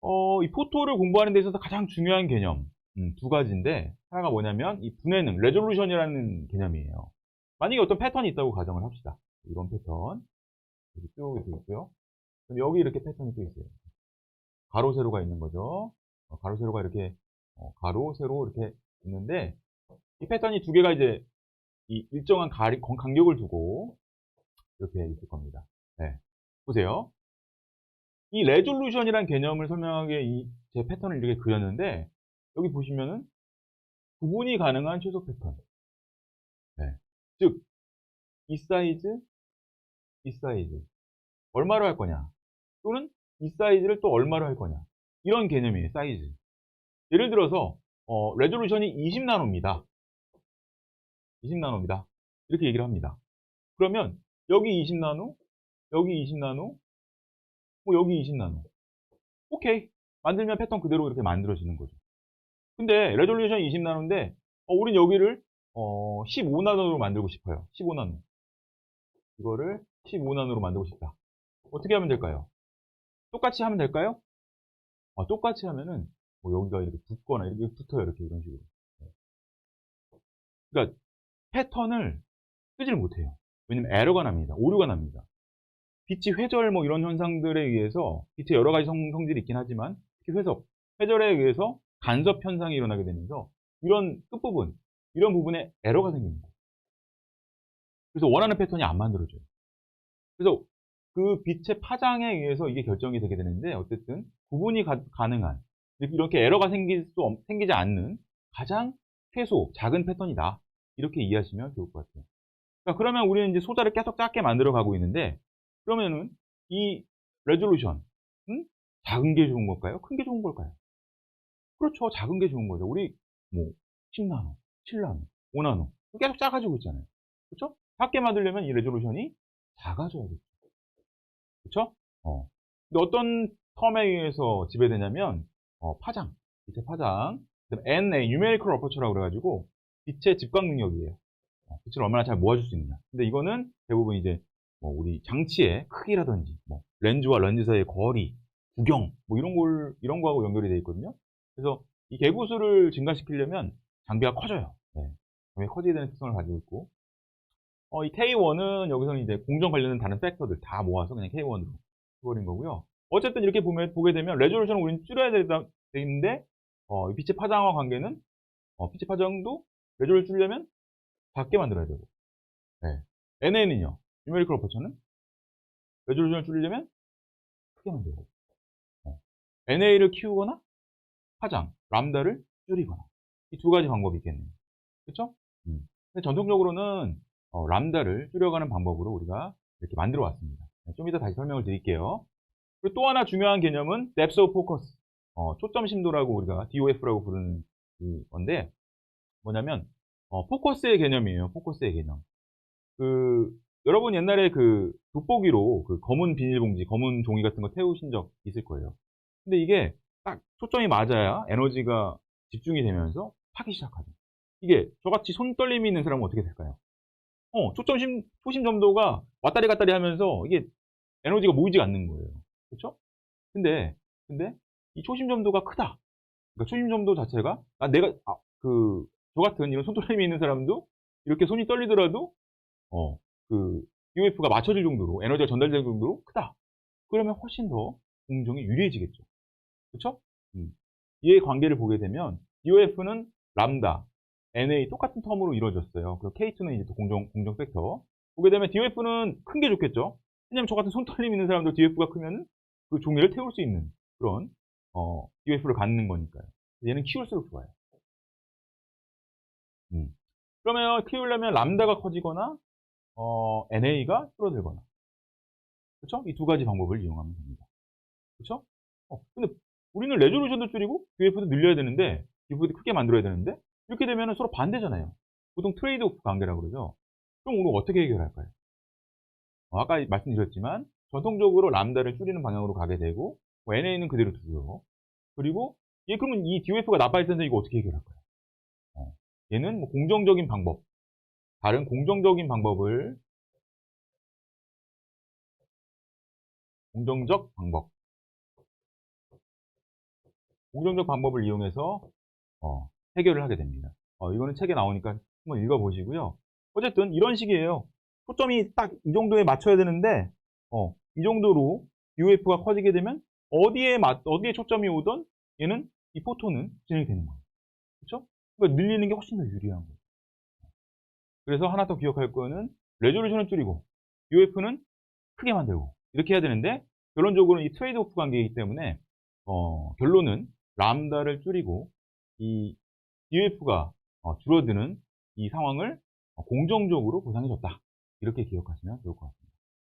어, 이 포토를 공부하는 데 있어서 가장 중요한 개념 음, 두 가지인데 하나가 뭐냐면 이 분해능, 레졸루션이라는 개념이에요. 만약에 어떤 패턴이 있다고 가정을 합시다. 이런 패턴 여기 쭉 이렇게 있고요. 그럼 여기 이렇게 패턴이 또 있어요. 가로 세로가 있는 거죠. 어, 가로 세로가 이렇게 어, 가로 세로 이렇게 있는데 이 패턴이 두 개가 이제 이 일정한 가리, 간격을 두고 이렇게 있을 겁니다. 네. 보세요. 이 레졸루션이라는 개념을 설명하기에 이 제 패턴을 이렇게 그렸는데 여기 보시면은 구분이 가능한 최소 패턴. 네. 즉, 이 사이즈, 이 사이즈. 얼마로 할 거냐. 또는 이 사이즈를 또 얼마로 할 거냐. 이런 개념이에요, 사이즈. 예를 들어서, 어, 레졸루션이 20나노입니다. 20나노입니다. 이렇게 얘기를 합니다. 그러면, 여기 20나노, 여기 20나노, 뭐 여기 20나노. 오케이. 만들면 패턴 그대로 이렇게 만들어지는 거죠. 근데 레졸루션 20나노인데 어, 우린 여기를 어, 15나노로 만들고 싶어요. 15나노. 이거를 15나노로 만들고 싶다. 어떻게 하면 될까요? 똑같이 하면 될까요? 아, 똑같이 하면은 뭐 여기가 이렇게 붙거나 이렇게 붙어요. 이렇게 이런 식으로. 그러니까 패턴을 쓰지를 못해요. 왜냐면 에러가 납니다. 오류가 납니다. 빛이 회절 뭐 이런 현상들에 의해서 빛의 여러 가지 성, 성질이 있긴 하지만 특히 회섭, 회절에 의해서 간섭 현상이 일어나게 되면서 이런 끝부분, 이런 부분에 에러가 생깁니다. 그래서 원하는 패턴이 안 만들어져요. 그래서 그 빛의 파장에 의해서 이게 결정이 되게 되는데 어쨌든 구분이 가, 능한 이렇게 에러가 생길 수 없- 생기지 않는 가장 최소 작은 패턴이다. 이렇게 이해하시면 좋을 것 같아요. 자, 그러면 우리는 이제 소자를 계속 작게 만들어 가고 있는데 그러면은 이 레졸루션 음? 작은 게 좋은 걸까요? 큰 게 좋은 걸까요? 그렇죠. 작은 게 좋은 거죠. 우리 뭐 10나노, 7나노, 5나노 계속 작아지고 있잖아요. 그렇죠? 작게 만들려면 이 레졸루션이 작아져야겠죠. 그렇죠? 어. 근데 어떤 텀에 의해서 지배되냐면 어, 파장, 빛의 파장, NA, Numerical Aperture라고 그래가지고 빛의 집광 능력이에요. 어, 빛을 얼마나 잘 모아줄 수 있느냐. 근데 이거는 대부분 이제 뭐 우리 장치의 크기라든지 뭐 렌즈와 렌즈 사이의 거리, 구경 뭐 이런 걸 이런 거하고 연결이 되어 있거든요. 그래서 이 개구수를 증가시키려면 장비가 커져요. 네. 커지게 되는 특성을 가지고 있고 어, 이 K1은 여기서는 이제 공정 관련된 다른 팩터들 다 모아서 그냥 K1으로 해버린 거고요. 어쨌든 이렇게 보면, 보게 되면 레졸루션을 우리는 줄여야 되는데 어, 이 빛의 파장과 관계는 어, 빛의 파장도 레졸을 줄이려면 작게 만들어야 되고 네. NA는요. 뉴메리컬 어퍼처는 레졸루션을 줄이려면 크게 만들어야. 어. NA를 키우거나 파장, 람다를 줄이거나 이 두 가지 방법이 있겠네요. 그렇죠? 음. 근데 전통적으로는 어, 람다를 줄여가는 방법으로 우리가 이렇게 만들어 왔습니다. 네, 좀 이따 다시 설명을 드릴게요. 그리고 또 하나 중요한 개념은 depth of focus, 어, 초점 심도라고 우리가 DOF라고 부르는 이 건데 뭐냐면 어, 포커스의 개념이에요. 포커스의 개념. 그 여러분 옛날에 그 돋보기로 그 검은 비닐봉지, 검은 종이 같은 거 태우신 적 있을 거예요. 근데 이게 딱 초점이 맞아야 에너지가 집중이 되면서 타기 시작하죠. 이게 저같이 손 떨림이 있는 사람은 어떻게 될까요? 어, 초점심, 초심 점도가 왔다리 갔다리 하면서 이게 에너지가 모이지 않는 거예요. 그렇죠? 근데, 근데 이 초심 점도가 크다. 그러니까 초심 점도 자체가 아, 내가 아, 그, 저 같은 이런 손떨림이 있는 사람도 이렇게 손이 떨리더라도 어, 그 UF가 맞춰질 정도로 에너지가 전달될 정도로 크다. 그러면 훨씬 더 공정이 유리해지겠죠. 그렇죠? 음. 이의 관계를 보게 되면 UF는 람다, NA 똑같은 텀으로 이루어졌어요. 그리고 K2는 이제 또 공정, 공정 팩터. 보게 되면 DOF는 큰 게 좋겠죠. 왜냐면 저 같은 손떨림 있는 사람들 DOF가 크면 그 종이를 태울 수 있는 그런, 어, DOF를 갖는 거니까요. 얘는 키울수록 좋아요. 음. 그러면 키우려면 람다가 커지거나, 어, NA가 줄어들거나. 그렇죠? 이 두 가지 방법을 이용하면 됩니다. 그렇죠? 어, 근데 우리는 레졸루션도 줄이고 DOF도 늘려야 되는데, DOF도 크게 만들어야 되는데, 이렇게 되면 서로 반대잖아요. 보통 트레이드 오프 관계라고 그러죠. 그럼 우리 어떻게 해결할까요? 어, 아까 말씀드렸지만 전통적으로 람다를 줄이는 방향으로 가게 되고 뭐 NA는 그대로 두고요. 그리고 얘 그러면 이 DOF가 나빠질 텐데 이거 어떻게 해결할까요? 어, 얘는 뭐 공정적인 방법, 다른 공정적인 방법을 공정적 방법 공정적 방법을 이용해서 어, 해결을 하게 됩니다. 어, 이거는 책에 나오니까 한번 읽어보시고요. 어쨌든 이런 식이에요. 초점이 딱 이 정도에 맞춰야 되는데 어, 이 정도로 UF가 커지게 되면 어디에 맞, 어디에 초점이 오던 얘는 이 포토는 진행이 되는 거예요. 그렇죠? 그러니까 늘리는 게 훨씬 더 유리한 거예요. 그래서 하나 더 기억할 거는 레졸루션을 줄이고 UF는 크게 만들고 이렇게 해야 되는데 결론적으로는 이 트레이드 오프 관계이기 때문에 어, 결론은 람다를 줄이고 이 UF가 줄어드는 이 상황을 공정적으로 보상해줬다. 이렇게 기억하시면 좋을 것 같습니다.